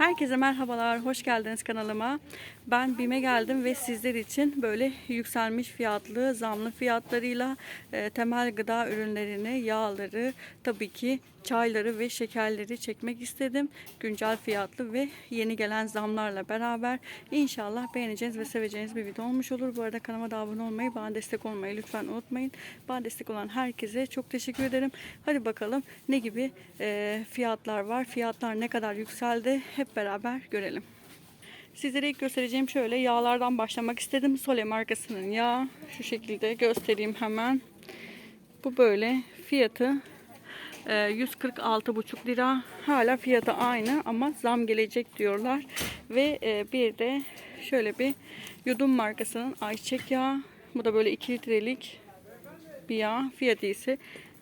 Herkese merhabalar, hoş geldiniz kanalıma. Ben BİM'e geldim ve sizler için böyle yükselmiş fiyatlı, zamlı fiyatlarıyla e, temel gıda ürünlerini, yağları, tabii ki çayları ve şekerleri çekmek istedim. Güncel fiyatlı ve yeni gelen zamlarla beraber inşallah beğeneceğiniz ve seveceğiniz bir video olmuş olur. Bu arada kanalıma da abone olmayı, bana destek olmayı lütfen unutmayın. Bana destek olan herkese çok teşekkür ederim. Hadi bakalım ne gibi e, fiyatlar var, fiyatlar ne kadar yükseldi hep beraber görelim. Sizlere ilk göstereceğim şöyle yağlardan başlamak istedim. Sole markasının yağı şu şekilde göstereyim hemen. Bu böyle fiyatı e, 146,5 lira. Hala fiyatı aynı ama zam gelecek diyorlar. Ve e, bir de şöyle bir yudum markasının ayçiçek yağı. Bu da böyle 2 litrelik bir yağ. Fiyatı ise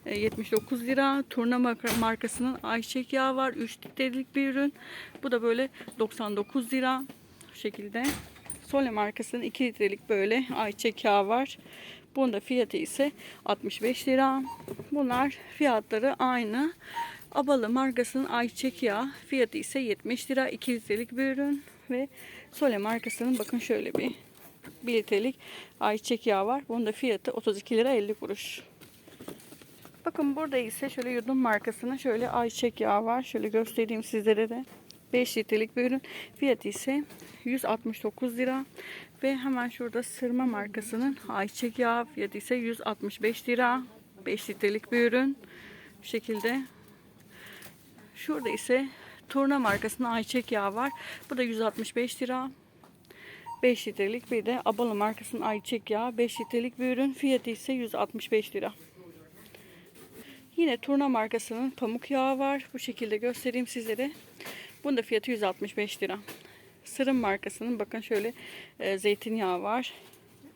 e, 79 lira. Turna marka- markasının ayçiçek yağı var. 3 litrelik bir ürün. Bu da böyle 99 lira. Şekilde. Sole markasının 2 litrelik böyle ayçiçek yağı var. Bunun da fiyatı ise 65 lira. Bunlar fiyatları aynı. Abalı markasının ayçiçek yağı fiyatı ise 70 lira. 2 litrelik bir ürün ve Sole markasının bakın şöyle bir 1 litrelik ayçiçek yağı var. Bunun da fiyatı 32 lira 50 kuruş. Bakın burada ise şöyle yudum markasının şöyle ayçiçek yağı var. Şöyle göstereyim sizlere de. 5 litrelik bir ürün. Fiyatı ise 169 lira. Ve hemen şurada sırma markasının ayçiçek yağı fiyatı ise 165 lira. 5 litrelik bir ürün. Bu şekilde. Şurada ise Turna markasının ayçiçek yağı var. Bu da 165 lira. 5 litrelik bir de Abalı markasının ayçiçek yağı 5 litrelik bir ürün. Fiyatı ise 165 lira. Yine Turna markasının pamuk yağı var. Bu şekilde göstereyim sizlere. Bunun da fiyatı 165 lira. Sırım markasının bakın şöyle e, zeytinyağı var.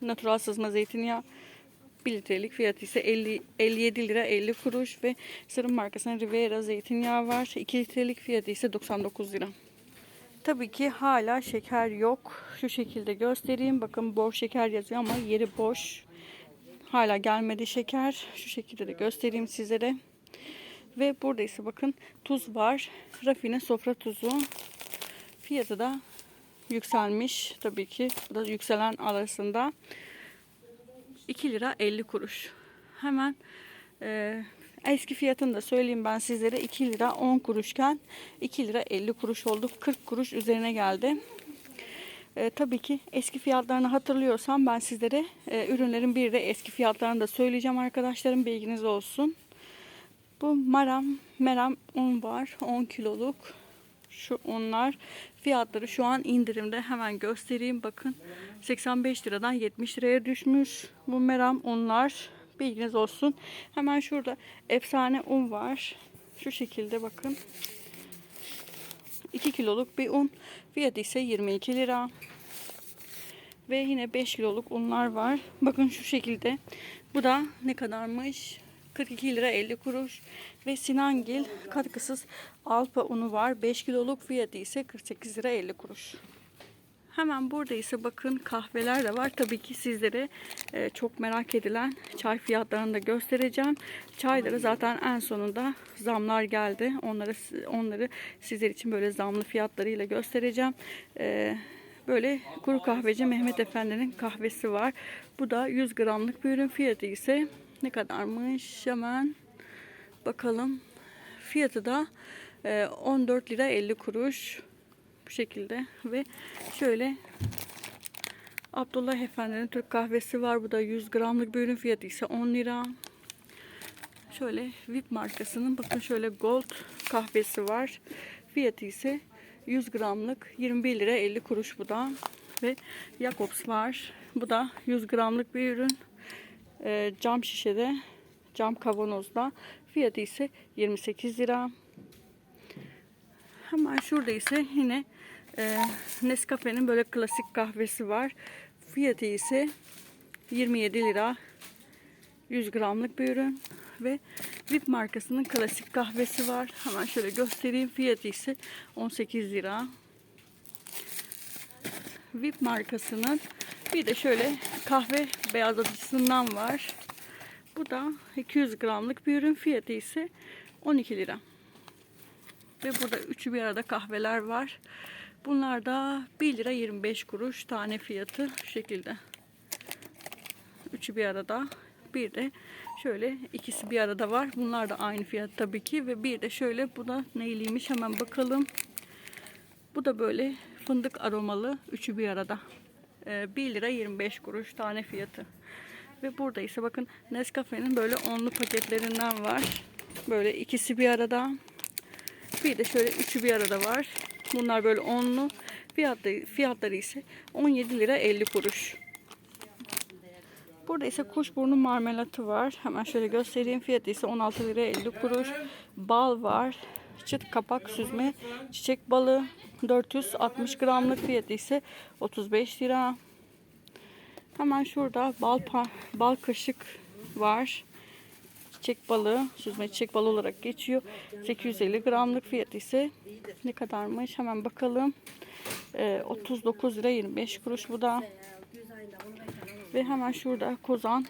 Natural sızma zeytinyağı 1 litrelik fiyatı ise 50, 57 lira 50 kuruş ve Sırım markasının Rivera zeytinyağı var. 2 litrelik fiyatı ise 99 lira. Tabii ki hala şeker yok. Şu şekilde göstereyim. Bakın bor şeker yazıyor ama yeri boş. Hala gelmedi şeker. Şu şekilde de göstereyim sizlere. Ve burada ise bakın tuz var. Rafine sofra tuzu. Fiyatı da yükselmiş. Tabii ki bu da yükselen arasında. 2 lira 50 kuruş. Hemen e, eski fiyatını da söyleyeyim ben sizlere. 2 lira 10 kuruşken 2 lira 50 kuruş oldu. 40 kuruş üzerine geldi. E, tabii ki eski fiyatlarını hatırlıyorsam ben sizlere e, ürünlerin bir de eski fiyatlarını da söyleyeceğim arkadaşlarım bilginiz olsun. Bu maram, meram un var 10 kiloluk. Şu unlar fiyatları şu an indirimde. Hemen göstereyim bakın. 85 liradan 70 liraya düşmüş bu meram unlar bilginiz olsun. Hemen şurada efsane un var. Şu şekilde bakın. 2 kiloluk bir un. Fiyatı ise 22 lira. Ve yine 5 kiloluk unlar var. Bakın şu şekilde. Bu da ne kadarmış 42 lira 50 kuruş ve Sinangil katkısız alpa unu var 5 kiloluk fiyatı ise 48 lira 50 kuruş Hemen burada ise bakın kahveler de var. Tabii ki sizlere e, çok merak edilen çay fiyatlarını da göstereceğim. Çayları zaten en sonunda zamlar geldi. Onları onları sizler için böyle zamlı fiyatlarıyla göstereceğim. E, böyle kuru kahveci Mehmet Efendi'nin kahvesi var. Bu da 100 gramlık bir ürün fiyatı ise ne kadarmış hemen bakalım. Fiyatı da e, 14 lira 50 kuruş bu şekilde ve şöyle Abdullah Efendi'nin Türk kahvesi var. Bu da 100 gramlık bir ürün fiyatı ise 10 lira. Şöyle VIP markasının bakın şöyle gold kahvesi var. Fiyatı ise 100 gramlık 21 lira 50 kuruş bu da. Ve Jacobs var. Bu da 100 gramlık bir ürün. Ee, cam şişede, cam kavanozda. Fiyatı ise 28 lira. Hemen şurada ise yine e, Nescafe'nin böyle klasik kahvesi var. Fiyatı ise 27 lira. 100 gramlık bir ürün ve VIP markasının klasik kahvesi var. Hemen şöyle göstereyim. Fiyatı ise 18 lira. VIP markasının bir de şöyle kahve beyazlatıcısından var. Bu da 200 gramlık bir ürün. Fiyatı ise 12 lira. Ve burada üçü bir arada kahveler var. Bunlar da 1 lira 25 kuruş tane fiyatı şekilde. Üçü bir arada. Bir de şöyle ikisi bir arada var. Bunlar da aynı fiyat tabii ki. Ve bir de şöyle bu da neyliymiş hemen bakalım. Bu da böyle fındık aromalı. Üçü bir arada. Ee, 1 lira 25 kuruş tane fiyatı. Ve burada ise bakın Nescafe'nin böyle onlu paketlerinden var. Böyle ikisi bir arada. Bir de şöyle üçü bir arada var. Bunlar böyle onlu. Fiyatları, fiyatları ise 17 lira 50 kuruş. Burada ise kuşburnu marmelatı var. Hemen şöyle göstereyim. Fiyatı ise 16 lira 50 kuruş. Bal var. Çıt kapak süzme çiçek balı 460 gramlık fiyatı ise 35 lira. Hemen şurada bal bal kaşık var. Çiçek balığı, süzme çiçek balığı olarak geçiyor. 850 gramlık fiyatı ise ne kadarmış? Hemen bakalım. Ee, 39 lira 25 kuruş bu da. Ve hemen şurada kozan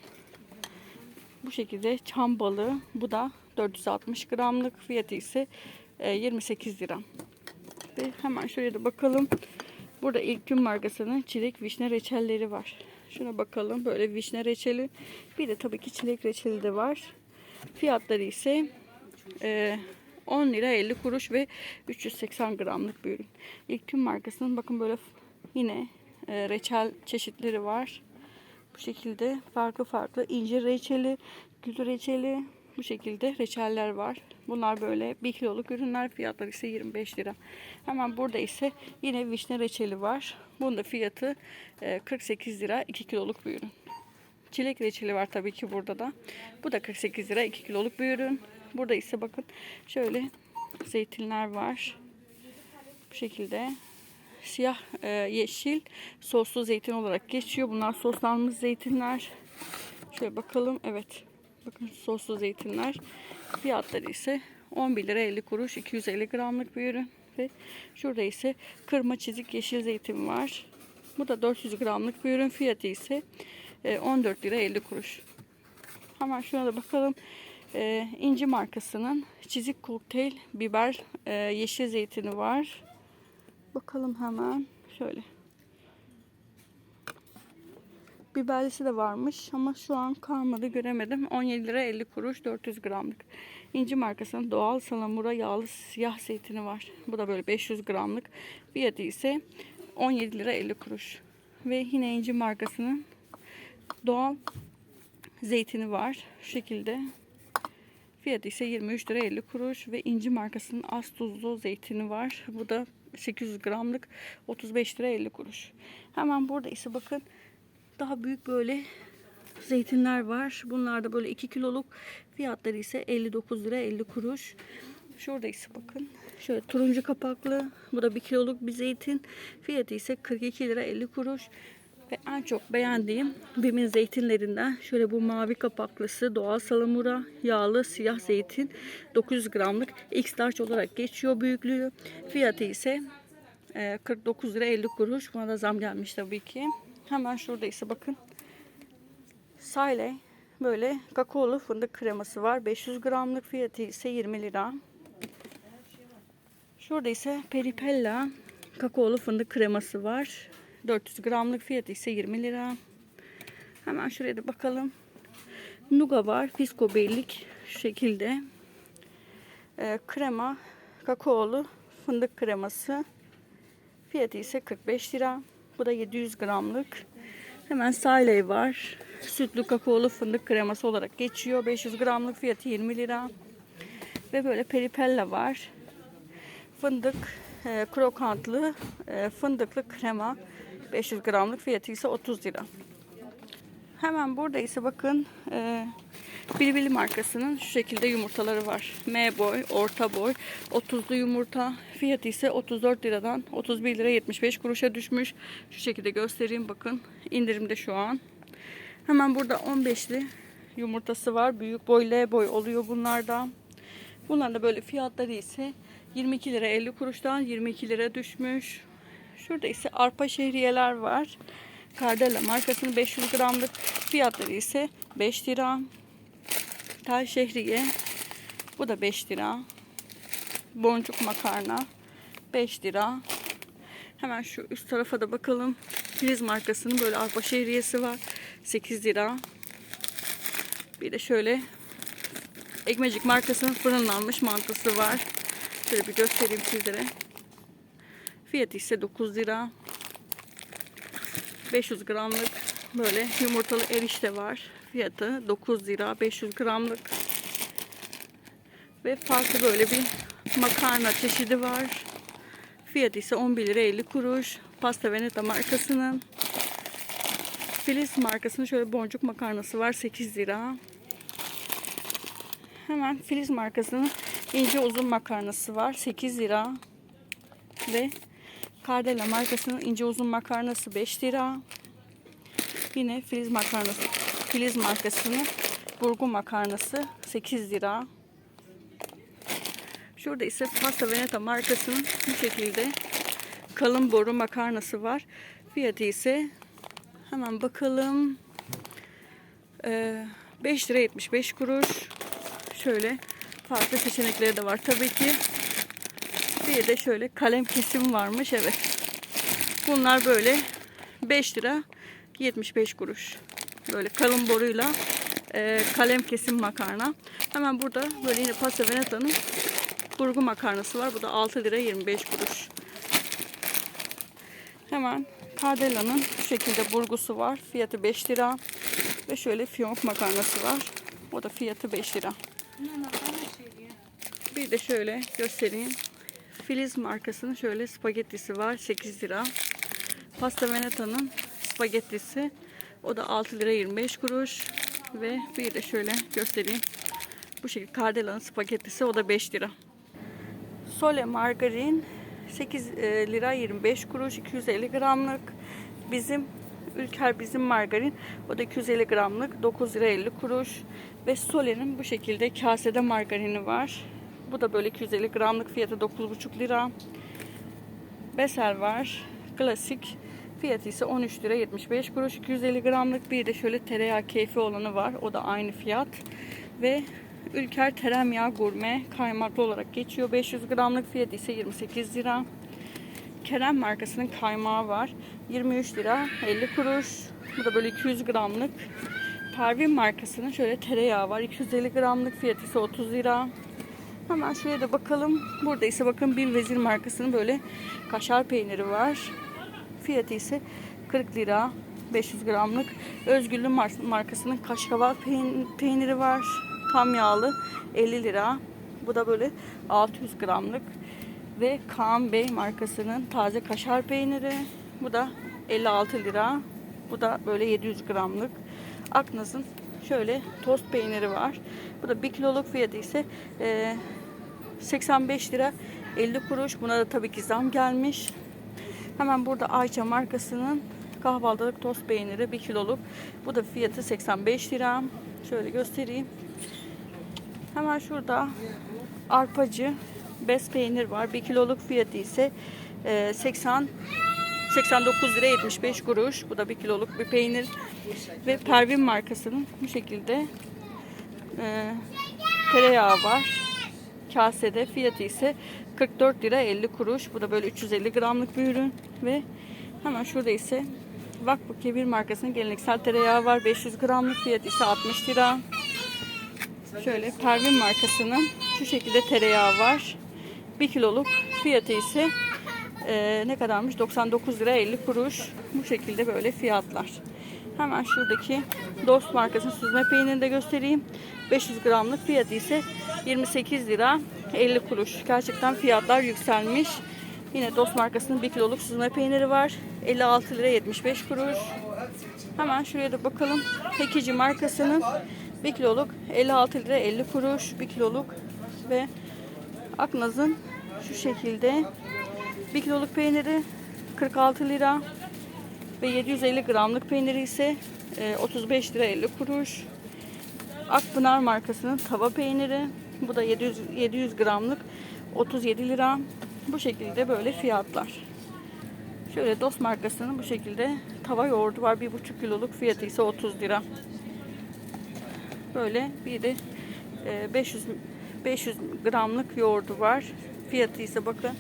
bu şekilde çam balığı. Bu da 460 gramlık fiyatı ise e, 28 lira. Ve hemen şöyle de bakalım. Burada ilk gün markasının çilek vişne reçelleri var. Şuna bakalım. Böyle vişne reçeli. Bir de tabii ki çilek reçeli de var. Fiyatları ise e, 10 lira 50 kuruş ve 380 gramlık bir ürün. İlk gün markasının bakın böyle yine e, reçel çeşitleri var. Bu şekilde farklı farklı incir reçeli, gül reçeli bu şekilde reçeller var. Bunlar böyle 1 kiloluk ürünler fiyatları ise 25 lira. Hemen burada ise yine vişne reçeli var. Bunun da fiyatı e, 48 lira 2 kiloluk bir ürün. Çilek reçeli var tabii ki burada da. Bu da 48 lira 2 kiloluk bir ürün. Burada ise bakın şöyle zeytinler var. Bu şekilde siyah e, yeşil soslu zeytin olarak geçiyor. Bunlar soslanmış zeytinler. Şöyle bakalım. Evet. Bakın soslu zeytinler. Fiyatları ise 11 lira 50 kuruş 250 gramlık bir ürün. Ve şurada ise kırma çizik yeşil zeytin var. Bu da 400 gramlık bir ürün. Fiyatı ise e, 14 lira 50 kuruş. Hemen şuna da bakalım. E, İnci markasının çizik kokteyl biber e, yeşil zeytini var. Bakalım hemen. Şöyle. Biberlisi de varmış ama şu an kalmadı göremedim. 17 lira 50 kuruş 400 gramlık. İnci markasının doğal salamura yağlı siyah zeytini var. Bu da böyle 500 gramlık. Fiyatı ise 17 lira 50 kuruş. Ve yine İnci markasının doğal zeytini var. Şu şekilde. Fiyatı ise 23 lira 50 kuruş ve İnci markasının az tuzlu zeytini var. Bu da 800 gramlık 35 lira 50 kuruş. Hemen burada ise bakın daha büyük böyle zeytinler var. Bunlar da böyle 2 kiloluk fiyatları ise 59 lira 50 kuruş. Şurada ise bakın şöyle turuncu kapaklı bu da 1 kiloluk bir zeytin. Fiyatı ise 42 lira 50 kuruş. Ve en çok beğendiğim Bim'in zeytinlerinden şöyle bu mavi kapaklısı doğal salamura yağlı siyah zeytin 900 gramlık X large olarak geçiyor büyüklüğü. Fiyatı ise e, 49 lira 50 kuruş. Buna da zam gelmiş tabii ki. Hemen şurada ise bakın. Sale böyle kakaolu fındık kreması var. 500 gramlık fiyatı ise 20 lira. Şurada ise Peripella kakaolu fındık kreması var. 400 gramlık fiyatı ise 20 lira. Hemen şuraya da bakalım. Nuga var. Fisko Beylik şekilde. Ee, krema kakaolu fındık kreması. Fiyatı ise 45 lira. Bu da 700 gramlık. Hemen Saley var. Sütlü kakaolu fındık kreması olarak geçiyor. 500 gramlık fiyatı 20 lira. Ve böyle peripella var. Fındık e, krokantlı e, fındıklı krema 500 gramlık fiyatı ise 30 lira. Hemen burada ise bakın e, Bilibili markasının şu şekilde yumurtaları var. M boy, orta boy, 30'lu yumurta. Fiyatı ise 34 liradan 31 lira 75 kuruşa düşmüş. Şu şekilde göstereyim bakın. İndirimde şu an. Hemen burada 15'li yumurtası var. Büyük boy, L boy oluyor bunlardan. Bunların da böyle fiyatları ise 22 lira 50 kuruştan 22 lira düşmüş. Şurada ise arpa şehriyeler var. Cardella markasının 500 gramlık fiyatları ise 5 lira. Tel şehriye bu da 5 lira. boncuk makarna 5 lira. Hemen şu üst tarafa da bakalım. Filiz markasının böyle arpa şehriyesi var. 8 lira. Bir de şöyle Ekmecik markasının fırınlanmış mantısı var. Şöyle bir göstereyim sizlere. Fiyatı ise 9 lira. 500 gramlık böyle yumurtalı erişte var. Fiyatı 9 lira 500 gramlık. Ve farklı böyle bir makarna çeşidi var. Fiyatı ise 11 lira 50 kuruş. Pasta Veneta markasının. Filiz markasının şöyle boncuk makarnası var 8 lira. Hemen Filiz markasının ince uzun makarnası var 8 lira. Ve Cardella markasının ince uzun makarnası 5 lira. Yine Filiz makarnası Filiz markasının burgu makarnası 8 lira. Şurada ise Pasta Veneta markasının bu şekilde kalın boru makarnası var. Fiyatı ise hemen bakalım. Ee, 5 lira 75 kuruş. Şöyle farklı seçenekleri de var tabii ki. Bir de şöyle kalem kesim varmış evet. Bunlar böyle 5 lira 75 kuruş. Böyle kalın boruyla e, kalem kesim makarna. Hemen burada böyle yine Pasta Veneta'nın burgu makarnası var. Bu da 6 lira 25 kuruş. Hemen Cardella'nın şu şekilde burgusu var. Fiyatı 5 lira. Ve şöyle fiyonk makarnası var. O da fiyatı 5 lira. Bir de şöyle göstereyim. Filiz markasının şöyle spagettisi var. 8 lira. Pasta Veneta'nın spagettisi. O da 6 lira 25 kuruş. Ve bir de şöyle göstereyim. Bu şekilde Cardella'nın spagettisi. O da 5 lira. Sole margarin 8 e, lira 25 kuruş 250 gramlık. Bizim Ülker bizim margarin o da 250 gramlık 9 lira 50 kuruş. Ve Sole'nin bu şekilde kasede margarini var. Bu da böyle 250 gramlık fiyatı 9,5 lira. Besel var. Klasik. Fiyatı ise 13 lira 75 kuruş. 250 gramlık bir de şöyle tereyağı keyfi olanı var. O da aynı fiyat. Ve Ülker Teremyağı Gurme kaymaklı olarak geçiyor. 500 gramlık fiyatı ise 28 lira. Kerem markasının kaymağı var. 23 lira 50 kuruş. Bu da böyle 200 gramlık. Pervin markasının şöyle tereyağı var. 250 gramlık fiyatı ise 30 lira. Hemen şuraya da bakalım. Burada ise bakın Bin Vezir markasının böyle kaşar peyniri var. Fiyatı ise 40 lira 500 gramlık. Özgürlü mar- markasının kaşkaval peyn- peyniri var. Tam yağlı 50 lira. Bu da böyle 600 gramlık. Ve Kaan Bey markasının taze kaşar peyniri. Bu da 56 lira. Bu da böyle 700 gramlık. Aknaz'ın şöyle tost peyniri var. Bu da 1 kiloluk fiyatı ise e, 85 lira 50 kuruş. Buna da tabii ki zam gelmiş. Hemen burada Ayça markasının kahvaltılık tost peyniri 1 kiloluk. Bu da fiyatı 85 lira. Şöyle göstereyim. Hemen şurada arpacı bez peynir var. 1 kiloluk fiyatı ise e, 80 89 lira 75 kuruş. Bu da 1 kiloluk bir peynir. Ve Pervin markasının bu şekilde e, tereyağı var. Kasede fiyatı ise 44 lira 50 kuruş. Bu da böyle 350 gramlık bir ürün. Ve hemen şurada ise Vakfı Kebir markasının geleneksel tereyağı var. 500 gramlık fiyatı ise 60 lira. Şöyle Pervin markasının şu şekilde tereyağı var. 1 kiloluk fiyatı ise e, ne kadarmış? 99 lira 50 kuruş. Bu şekilde böyle fiyatlar. Hemen şuradaki Dost markasının süzme peynirini de göstereyim. 500 gramlık fiyatı ise 28 lira 50 kuruş. Gerçekten fiyatlar yükselmiş. Yine Dost markasının 1 kiloluk süzme peyniri var. 56 lira 75 kuruş. Hemen şuraya da bakalım. Hekici markasının 1 kiloluk 56 lira 50 kuruş. 1 kiloluk ve Aknaz'ın şu şekilde 1 kiloluk peyniri 46 lira ve 750 gramlık peyniri ise e, 35 lira 50 kuruş. Akpınar markasının tava peyniri. Bu da 700, 700 gramlık 37 lira. Bu şekilde böyle fiyatlar. Şöyle Dost markasının bu şekilde tava yoğurdu var. 1,5 kiloluk fiyatı ise 30 lira. Böyle bir de e, 500 500 gramlık yoğurdu var. fiyatı ise bakın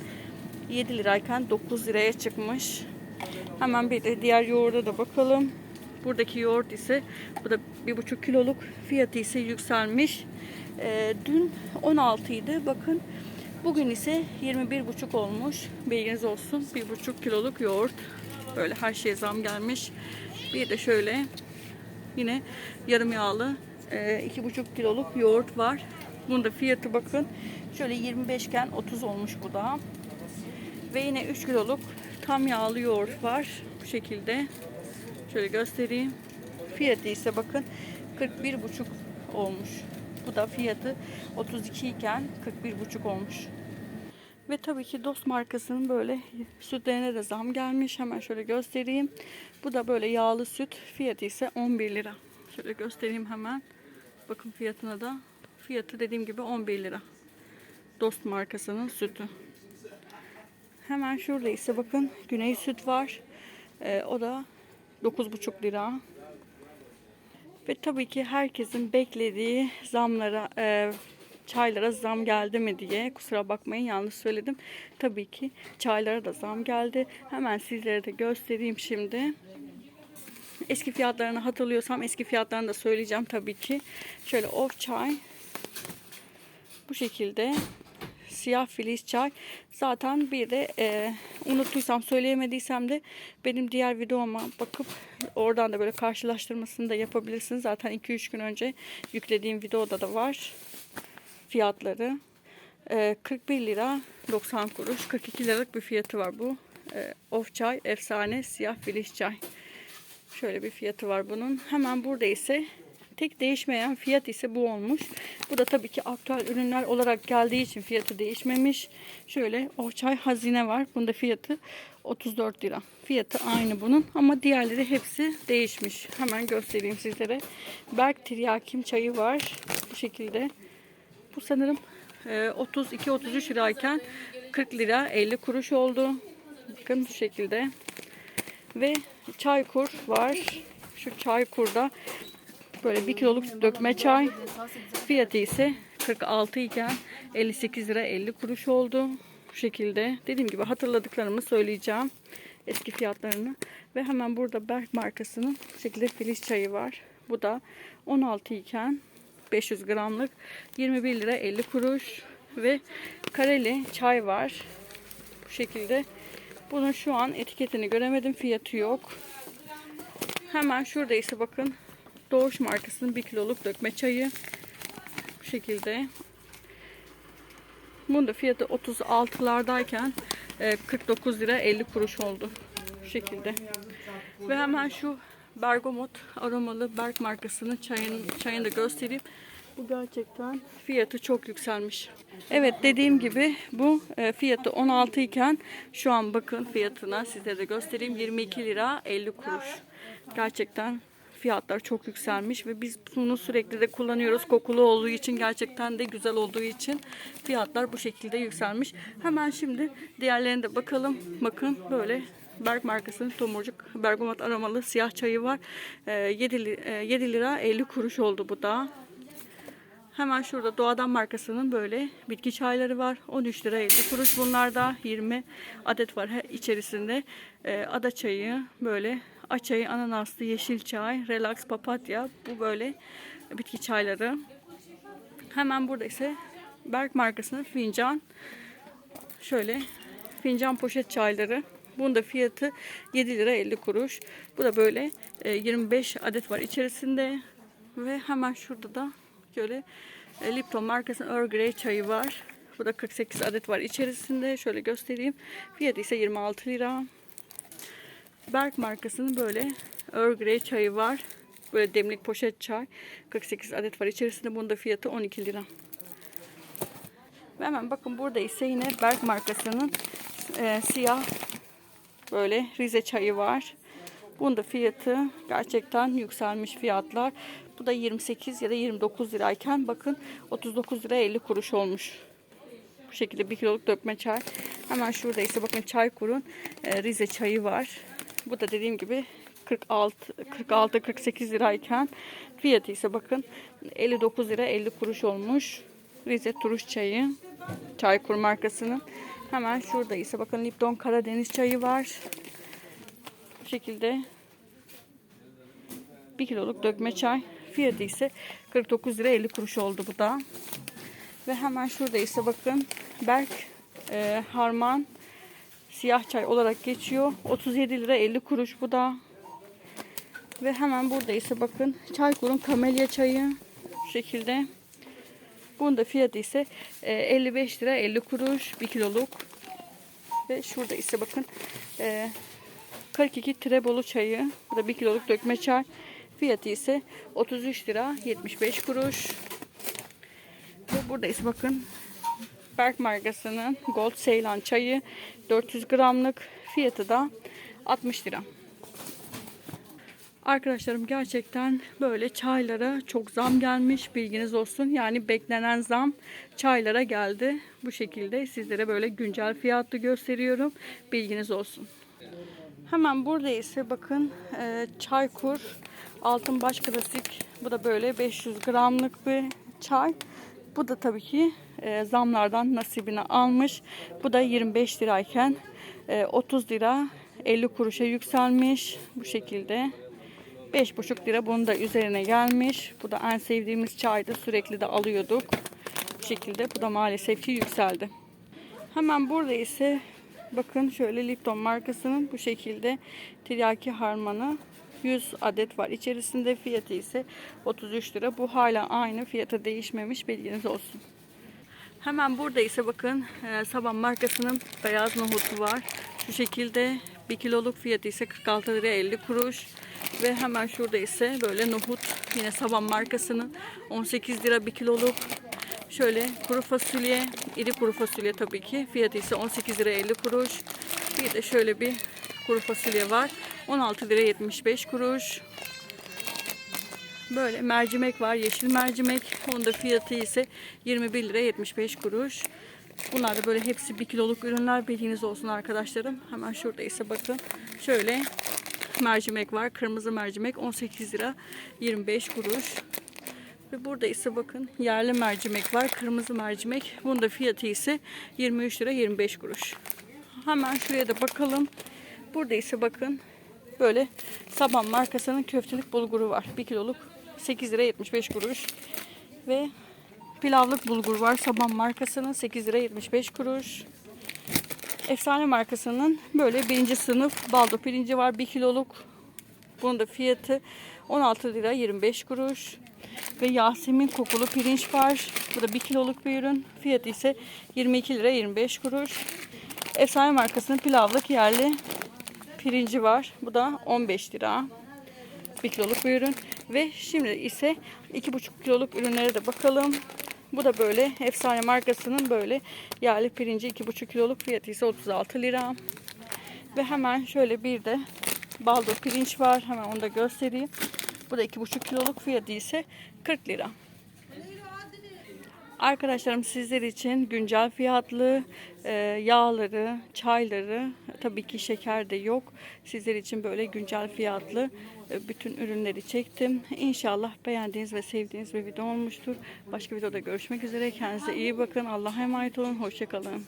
7 lirayken 9 liraya çıkmış. Hemen bir de diğer yoğurda da bakalım. Buradaki yoğurt ise bu da 1,5 kiloluk fiyatı ise yükselmiş. Ee, dün 16 idi. Bakın bugün ise 21,5 olmuş. Bilginiz olsun. 1,5 kiloluk yoğurt. Böyle her şeye zam gelmiş. Bir de şöyle yine yarım yağlı e, 2,5 kiloluk yoğurt var. Bunun da fiyatı bakın. Şöyle 25 iken 30 olmuş bu da. Ve yine 3 kiloluk tam yağlı yoğurt var. Bu şekilde. Şöyle göstereyim. Fiyatı ise bakın 41,5 olmuş. Bu da fiyatı 32 iken 41,5 olmuş. Ve tabii ki Dost markasının böyle sütlerine de zam gelmiş. Hemen şöyle göstereyim. Bu da böyle yağlı süt. Fiyatı ise 11 lira. Şöyle göstereyim hemen. Bakın fiyatına da. Fiyatı dediğim gibi 11 lira. Dost markasının sütü. Hemen şurada ise bakın Güney Süt var. Ee, o da 9,5 lira. Ve tabii ki herkesin beklediği zamlara, e, çaylara zam geldi mi diye kusura bakmayın yanlış söyledim. Tabii ki çaylara da zam geldi. Hemen sizlere de göstereyim şimdi. Eski fiyatlarını hatırlıyorsam eski fiyatlarını da söyleyeceğim tabii ki. Şöyle off çay bu şekilde siyah filiz çay. Zaten bir de e, unuttuysam söyleyemediysem de benim diğer videoma bakıp oradan da böyle karşılaştırmasını da yapabilirsiniz. Zaten 2-3 gün önce yüklediğim videoda da var fiyatları. E, 41 lira 90 kuruş 42 liralık bir fiyatı var bu. E, of çay efsane siyah filiz çay. Şöyle bir fiyatı var bunun. Hemen burada ise tek değişmeyen fiyat ise bu olmuş. Bu da tabii ki aktüel ürünler olarak geldiği için fiyatı değişmemiş. Şöyle o çay hazine var. Bunda fiyatı 34 lira. Fiyatı aynı bunun ama diğerleri hepsi değişmiş. Hemen göstereyim sizlere. Berk Tiryakim çayı var. Bu şekilde. Bu sanırım 32-33 lirayken 40 lira 50 kuruş oldu. Bakın bu şekilde. Ve çaykur var. Şu çaykurda böyle 1 kiloluk dökme çay. Fiyatı ise 46 iken 58 lira 50 kuruş oldu. Bu şekilde. Dediğim gibi hatırladıklarımı söyleyeceğim. Eski fiyatlarını. Ve hemen burada Berk markasının bu şekilde filiz çayı var. Bu da 16 iken 500 gramlık 21 lira 50 kuruş. Ve kareli çay var. Bu şekilde. Bunun şu an etiketini göremedim. Fiyatı yok. Hemen şurada ise bakın Doğuş markasının 1 kiloluk dökme çayı. Bu şekilde. Bunun da fiyatı 36'lardayken e, 49 lira 50 kuruş oldu. Bu şekilde. Ve hemen şu bergamot aromalı Berk markasının çayını, çayını da göstereyim. Bu gerçekten fiyatı çok yükselmiş. Evet dediğim gibi bu e, fiyatı 16 iken şu an bakın fiyatına size de göstereyim 22 lira 50 kuruş. Gerçekten fiyatlar çok yükselmiş ve biz bunu sürekli de kullanıyoruz. Kokulu olduğu için gerçekten de güzel olduğu için fiyatlar bu şekilde yükselmiş. Hemen şimdi diğerlerine de bakalım. Bakın böyle Berk markasının tomurcuk bergamot aromalı siyah çayı var. Ee, 7, li- e, 7 lira 50 kuruş oldu bu da. Hemen şurada Doğadan markasının böyle bitki çayları var. 13 lira 50 kuruş. Bunlar da 20 adet var içerisinde. Ee, ada çayı böyle açayı, ananaslı, yeşil çay, relax, papatya. Bu böyle bitki çayları. Hemen burada ise Berk markasının fincan. Şöyle fincan poşet çayları. Bunun da fiyatı 7 lira 50 kuruş. Bu da böyle e, 25 adet var içerisinde. Ve hemen şurada da şöyle e, Lipton markasının Earl Grey çayı var. Bu da 48 adet var içerisinde. Şöyle göstereyim. Fiyatı ise 26 lira. Berk markasının böyle Earl Grey çayı var. Böyle demlik poşet çay. 48 adet var içerisinde. Bunun da fiyatı 12 lira. Ve hemen bakın burada ise yine Berk markasının e, siyah böyle Rize çayı var. Bunun da fiyatı gerçekten yükselmiş fiyatlar. Bu da 28 ya da 29 lirayken bakın 39 lira 50 kuruş olmuş. Bu şekilde 1 kiloluk dökme çay. Hemen şurada ise bakın Çaykur'un e, Rize çayı var. Bu da dediğim gibi 46 46 48 lirayken fiyatı ise bakın 59 lira 50 kuruş olmuş. Rize turuş çayı. Çaykur markasının. Hemen şurada ise bakın Lipton Karadeniz çayı var. Bu şekilde 1 kiloluk dökme çay. Fiyatı ise 49 lira 50 kuruş oldu bu da. Ve hemen şurada ise bakın Berk e, Harman siyah çay olarak geçiyor. 37 lira 50 kuruş bu da. Ve hemen burada ise bakın Çaykur'un kamelya çayı bu şekilde. Bunun da fiyatı ise e, 55 lira 50 kuruş 1 kiloluk. Ve şurada ise bakın e, 42 Trebolu çayı. Bu da 1 kiloluk dökme çay. Fiyatı ise 33 lira 75 kuruş. Ve burada ise bakın Berk markasının Gold Ceylan çayı 400 gramlık fiyatı da 60 lira. Arkadaşlarım gerçekten böyle çaylara çok zam gelmiş bilginiz olsun. Yani beklenen zam çaylara geldi. Bu şekilde sizlere böyle güncel fiyatlı gösteriyorum. Bilginiz olsun. Hemen burada ise bakın e, Çaykur Altın Baş Klasik. Bu da böyle 500 gramlık bir çay. Bu da tabii ki e, zamlardan nasibini almış. Bu da 25 lirayken e, 30 lira 50 kuruşa yükselmiş. Bu şekilde 5,5 lira bunun da üzerine gelmiş. Bu da en sevdiğimiz çaydı. Sürekli de alıyorduk. Bu şekilde bu da maalesef ki yükseldi. Hemen burada ise bakın şöyle Lipton markasının bu şekilde tiryaki harmanı 100 adet var. İçerisinde fiyatı ise 33 lira. Bu hala aynı fiyata değişmemiş bilginiz olsun. Hemen burada ise bakın e, Saban markasının beyaz nohutu var. Şu şekilde 1 kiloluk fiyatı ise 46 lira 50 kuruş. Ve hemen şurada ise böyle nohut yine Saban markasının 18 lira 1 kiloluk. Şöyle kuru fasulye, iri kuru fasulye tabii ki. Fiyatı ise 18 lira 50 kuruş. Bir de şöyle bir kuru fasulye var. 16 lira 75 kuruş. Böyle mercimek var. Yeşil mercimek. Onun da fiyatı ise 21 lira 75 kuruş. Bunlar da böyle hepsi 1 kiloluk ürünler. Bilginiz olsun arkadaşlarım. Hemen şurada ise bakın. Şöyle mercimek var. Kırmızı mercimek 18 lira 25 kuruş. Ve burada ise bakın yerli mercimek var. Kırmızı mercimek. Bunun da fiyatı ise 23 lira 25 kuruş. Hemen şuraya da bakalım. Burada ise bakın böyle Saban markasının köftelik bulguru var. 1 kiloluk 8 lira 75 kuruş. Ve pilavlık bulgur var. Saban markasının 8 lira 75 kuruş. Efsane markasının böyle birinci sınıf baldo pirinci var. 1 kiloluk. Bunun da fiyatı 16 lira 25 kuruş. Ve Yasemin kokulu pirinç var. Bu da 1 kiloluk bir ürün. Fiyatı ise 22 lira 25 kuruş. Efsane markasının pilavlık yerli pirinci var. Bu da 15 lira. 1 kiloluk bir ürün. Ve şimdi ise 2,5 kiloluk ürünlere de bakalım. Bu da böyle efsane markasının böyle yerli pirinci 2,5 kiloluk fiyatı ise 36 lira. Ve hemen şöyle bir de baldo pirinç var. Hemen onu da göstereyim. Bu da 2,5 kiloluk fiyatı ise 40 lira. Arkadaşlarım sizler için güncel fiyatlı e, yağları, çayları, tabii ki şeker de yok. Sizler için böyle güncel fiyatlı e, bütün ürünleri çektim. İnşallah beğendiğiniz ve sevdiğiniz bir video olmuştur. Başka videoda görüşmek üzere. Kendinize iyi bakın. Allah'a emanet olun. Hoşçakalın.